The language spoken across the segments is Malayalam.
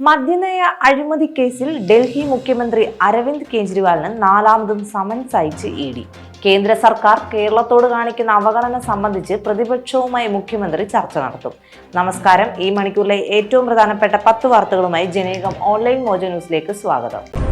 മദ്യനയ അഴിമതി കേസിൽ ഡൽഹി മുഖ്യമന്ത്രി അരവിന്ദ് കെജ്രിവാളിന് നാലാമതും സമൻസ് അയച്ച് ഇ ഡി. കേന്ദ്ര സർക്കാർ കേരളത്തോട് കാണിക്കുന്ന അവഗണന സംബന്ധിച്ച് പ്രതിപക്ഷവുമായി മുഖ്യമന്ത്രി ചർച്ച നടത്തും. നമസ്കാരം. ഈ മണിക്കൂറിലെ ഏറ്റവും പ്രധാനപ്പെട്ട പത്ത് വാർത്തകളുമായി ജനേകം ഓൺലൈൻ മോജ ന്യൂസിലേക്ക് സ്വാഗതം.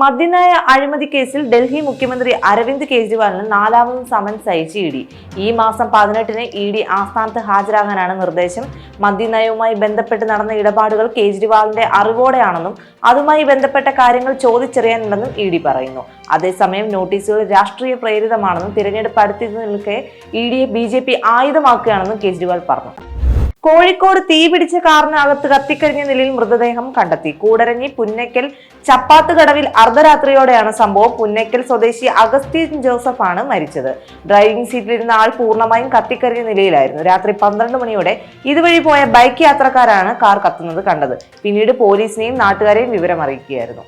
മദ്യനയ അഴിമതി കേസിൽ ഡൽഹി മുഖ്യമന്ത്രി അരവിന്ദ് കെജ്രിവാളിന് നാലാമതും സമൻസ് അയച്ച് ഇ ഡി. ഈ മാസം പതിനെട്ടിന് ഇ ഡി ആസ്ഥാനത്ത് ഹാജരാകാനാണ് നിർദ്ദേശം. മദ്യനയവുമായി ബന്ധപ്പെട്ട് നടന്ന ഇടപാടുകൾ കേജ്രിവാളിന്റെ അറിവോടെയാണെന്നും അതുമായി ബന്ധപ്പെട്ട കാര്യങ്ങൾ ചോദിച്ചറിയാനുണ്ടെന്നും ഇ ഡി പറയുന്നു. അതേസമയം നോട്ടീസുകൾ രാഷ്ട്രീയ പ്രേരിതമാണെന്നും തിരഞ്ഞെടുപ്പ് അടുത്തു നിൽക്കെ ഇ ഡിയെ ബി ജെ പി ആയുധമാക്കുകയാണെന്നും കേജ്രിവാൾ പറഞ്ഞു. കോഴിക്കോട് തീ പിടിച്ച കാറിനകത്ത് കത്തിക്കരിഞ്ഞ നിലയിൽ മൃതദേഹം കണ്ടെത്തി. കൂടരഞ്ഞി പുന്നയ്ക്കൽ ചപ്പാത്ത് കടവിൽ അർദ്ധരാത്രിയോടെയാണ് സംഭവം. പുന്നയ്ക്കൽ സ്വദേശി അഗസ്ത്യൻ ജോസഫ് ആണ് മരിച്ചത്. ഡ്രൈവിംഗ് സീറ്റിലിരുന്ന ആൾ പൂർണമായും കത്തിക്കരിഞ്ഞ നിലയിലായിരുന്നു. രാത്രി പന്ത്രണ്ട് മണിയോടെ ഇതുവഴി പോയ ബൈക്ക് യാത്രക്കാരാണ് കാർ കത്തുന്നത് കണ്ടത്. പിന്നീട് പോലീസിനെയും നാട്ടുകാരെയും വിവരം അറിയിക്കുകയായിരുന്നു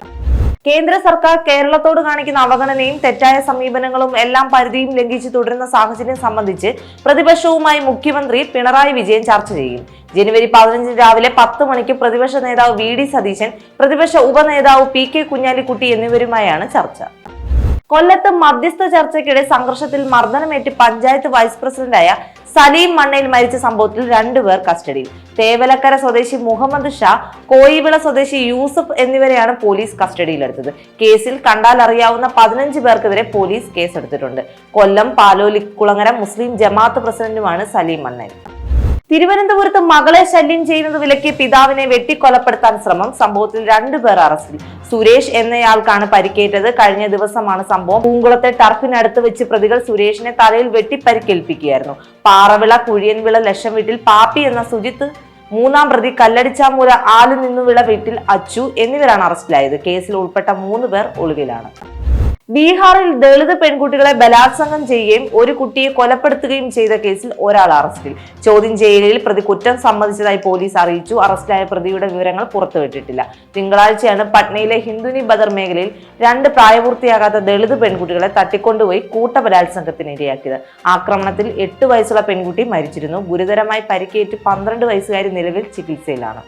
കേന്ദ്ര സർക്കാർ കേരളത്തോട് കാണിക്കുന്ന അവഗണനയും തെറ്റായ സമീപനങ്ങളും എല്ലാം പരിധിയും ലംഘിച്ച് തുടരുന്ന സാഹചര്യം സംബന്ധിച്ച് പ്രതിപക്ഷവുമായി മുഖ്യമന്ത്രി പിണറായി വിജയൻ ചർച്ച ചെയ്യും. ജനുവരി പതിനഞ്ചിന് രാവിലെ പത്ത് മണിക്ക് പ്രതിപക്ഷ നേതാവ് വി ഡി സതീശൻ പ്രതിപക്ഷ ഉപനേതാവ് പി കെ കുഞ്ഞാലിക്കുട്ടി എന്നിവരുമായാണ് ചർച്ച. കൊല്ലത്ത് മധ്യസ്ഥ ചർച്ചയ്ക്കിടെ സംഘർഷത്തിൽ മർദ്ദനമേറ്റ് പഞ്ചായത്ത് വൈസ് പ്രസിഡന്റായ സലീം മണ്ണയിൽ മരിച്ച സംഭവത്തിൽ രണ്ടുപേർ കസ്റ്റഡിയിൽ. തേവലക്കര സ്വദേശി മുഹമ്മദ് ഷാ കോയിവിള സ്വദേശി യൂസഫ് എന്നിവരെയാണ് പോലീസ് കസ്റ്റഡിയിലെടുത്തത്. കേസിൽ കണ്ടാൽ അറിയാവുന്ന പതിനഞ്ച് പേർക്കെതിരെ പോലീസ് കേസെടുത്തിട്ടുണ്ട്. കൊല്ലം പാലോലിക്കുളങ്ങര മുസ്ലിം ജമാഅത്ത് പ്രസിഡന്റുമാണ് സലീം മണ്ണയിൽ തിരുവനന്തപുരത്ത് മകളെ ശല്യം ചെയ്യുന്നത് വിലക്കിയ പിതാവിനെ വെട്ടിക്കൊലപ്പെടുത്താൻ ശ്രമം. സംഭവത്തിൽ രണ്ടുപേർ അറസ്റ്റിൽ. സുരേഷ് എന്നയാൾക്കാണ് പരിക്കേറ്റത്. കഴിഞ്ഞ ദിവസമാണ് സംഭവം. പൂങ്കുളത്തെ ടർഫിനടുത്ത് വെച്ച് പ്രതികൾ സുരേഷിനെ തലയിൽ വെട്ടി പരിക്കേൽപ്പിക്കുകയായിരുന്നു പാറവിള കുഴിയൻവിള ലക്ഷം വീട്ടിൽ പാപ്പി എന്ന സുജിത്ത് മൂന്നാം പ്രതി കല്ലടിച്ചാമൂല ആലു നിന്നുവിള വീട്ടിൽ അച്ചു എന്നിവരാണ് അറസ്റ്റിലായത്. കേസിൽ ഉൾപ്പെട്ട മൂന്ന് പേർ ഒളിവിലാണ്. ബീഹാറിൽ ദളിത് പെൺകുട്ടികളെ ബലാത്സംഗം ചെയ്യുകയും ഒരു കുട്ടിയെ കൊലപ്പെടുത്തുകയും ചെയ്ത കേസിൽ ഒരാൾ അറസ്റ്റിൽ. ചോദ്യം ചെയ്യലിൽ പ്രതി കുറ്റം സമ്മതിച്ചതായി പോലീസ് അറിയിച്ചു. അറസ്റ്റിലായ പ്രതിയുടെ വിവരങ്ങൾ പുറത്തുവിട്ടിട്ടില്ല. തിങ്കളാഴ്ചയാണ് പട്നയിലെ ഹിന്ദുനി ബദർ മേഖലയിൽ രണ്ട് പ്രായപൂർത്തിയാകാത്ത ദളിത് പെൺകുട്ടികളെ തട്ടിക്കൊണ്ടുപോയി കൂട്ടബലാത്സംഗത്തിന് ഇരയാക്കിയത് ആക്രമണത്തിൽ എട്ട് വയസ്സുള്ള പെൺകുട്ടി മരിച്ചിരുന്നു. ഗുരുതരമായി പരിക്കേറ്റ് പന്ത്രണ്ട് വയസ്സുകാരി നിലവിൽ ചികിത്സയിലാണ്.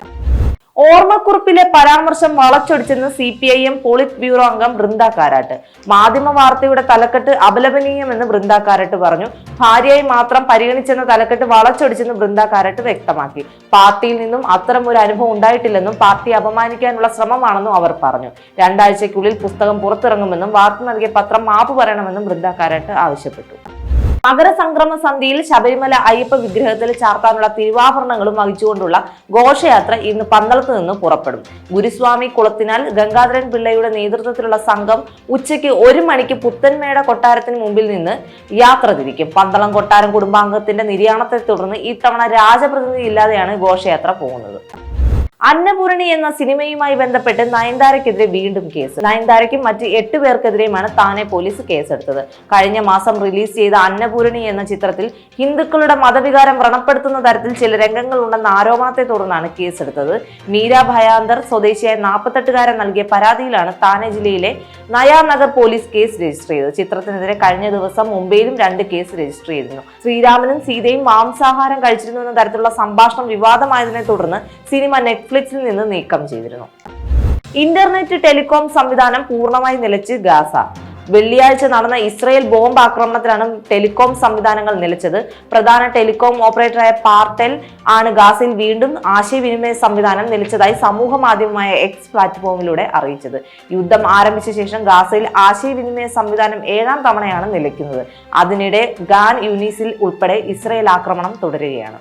ഓർമ്മക്കുറിപ്പിലെ പരാമർശം വളച്ചൊടിച്ചെന്ന് C P I M politburo അംഗം ബൃന്ദ കാരാട്ട്. മാധ്യമ വാർത്തയുടെ തലക്കെട്ട് അപലപനീയമെന്ന് ബൃന്ദ കാരാട്ട് പറഞ്ഞു. ഭാര്യയായി മാത്രം പരിഗണിച്ചെന്ന തലക്കെട്ട് വളച്ചൊടിച്ചെന്ന് ബൃന്ദ കാരാട്ട് വ്യക്തമാക്കി. പാർട്ടിയിൽ നിന്നും അത്തരം ഒരു അനുഭവം ഉണ്ടായിട്ടില്ലെന്നും പാർട്ടി അപമാനിക്കാനുള്ള ശ്രമമാണെന്നും അവർ പറഞ്ഞു. രണ്ടാഴ്ചയ്ക്കുള്ളിൽ പുസ്തകം പുറത്തിറങ്ങുമെന്നും വാർത്ത നൽകിയ പത്രം മാപ്പ് പറയണമെന്നും ബൃന്ദ കാരാട്ട് ആവശ്യപ്പെട്ടു. മകരസംക്രമ സന്ധ്യയിൽ ശബരിമല അയ്യപ്പ വിഗ്രഹത്തിൽ ചാർത്താനുള്ള തിരുവാഭരണങ്ങളും വഹിച്ചുകൊണ്ടുള്ള ഘോഷയാത്ര ഇന്ന് പന്തളത്ത് നിന്ന് പുറപ്പെടും. ഗുരുസ്വാമി കുളത്തിനാൽ ഗംഗാധരൻ പിള്ളയുടെ നേതൃത്വത്തിലുള്ള സംഘം ഉച്ചയ്ക്ക് ഒരു മണിക്ക് പുത്തൻമേട കൊട്ടാരത്തിന് മുമ്പിൽ നിന്ന് യാത്ര തിരിക്കും. പന്തളം കൊട്ടാരം കുടുംബാംഗത്തിന്റെ നിര്യാണത്തെ തുടർന്ന് ഇത്തവണ രാജപ്രതിനിധി ഇല്ലാതെയാണ് ഘോഷയാത്ര പോകുന്നത്. അന്നപൂരണി എന്ന സിനിമയുമായി ബന്ധപ്പെട്ട് നയൻതാരയ്ക്കെതിരെ വീണ്ടും കേസ്. നയൻതാരയ്ക്കും മറ്റ് എട്ട് പേർക്കെതിരെയുമാണ് താനെ പോലീസ് കേസെടുത്തത്. കഴിഞ്ഞ മാസം റിലീസ് ചെയ്ത അന്നപൂരണി എന്ന ചിത്രത്തിൽ ഹിന്ദുക്കളുടെ മതവികാരം വ്രണപ്പെടുത്തുന്ന തരത്തിൽ ചില രംഗങ്ങൾ ഉണ്ടെന്ന ആരോപണത്തെ തുടർന്നാണ് കേസെടുത്തത്. മീര ഭയാന്തർ സ്വദേശിയായ നാൽപ്പത്തെട്ടുകാരൻ നൽകിയ പരാതിയിലാണ് താനെ ജില്ലയിലെ നയാനഗർ പോലീസ് കേസ് രജിസ്റ്റർ ചെയ്തത്. ചിത്രത്തിനെതിരെ കഴിഞ്ഞ ദിവസം മുംബൈയിലും രണ്ട് കേസ് രജിസ്റ്റർ ചെയ്തിരുന്നു. ശ്രീരാമനും സീതയും മാംസാഹാരം കഴിച്ചിരുന്നു എന്ന തരത്തിലുള്ള സംഭാഷണം വിവാദമായതിനെ തുടർന്ന് സിനിമ നെറ്റ്ഫ്ലിക്സിൽ നിന്ന് നീക്കം ചെയ്തിരുന്നു. ഇന്റർനെറ്റ് ടെലികോം സംവിധാനം പൂർണമായി നിലച്ച് ഗാസ. വെള്ളിയാഴ്ച നടന്ന ഇസ്രയേൽ ബോംബ് ആക്രമണത്തിലാണ് ടെലികോം സംവിധാനങ്ങൾ നിലച്ചത്. പ്രധാന ടെലികോം ഓപ്പറേറ്ററായ പാർടെൽ ആണ് ഗാസയിൽ വീണ്ടും ആശയവിനിമയ സംവിധാനം നിലച്ചതായി സമൂഹ മാധ്യമമായ എക്സ് പ്ലാറ്റ്ഫോമിലൂടെ അറിയിച്ചത്. യുദ്ധം ആരംഭിച്ച ശേഷം ഗാസയിൽ ആശയവിനിമയ സംവിധാനം ഏഴാം തവണയാണ് നിലയ്ക്കുന്നത്. അതിനിടെ ഗാൻ യൂനിസിൽ ഉൾപ്പെടെ ഇസ്രയേൽ ആക്രമണം തുടരുകയാണ്.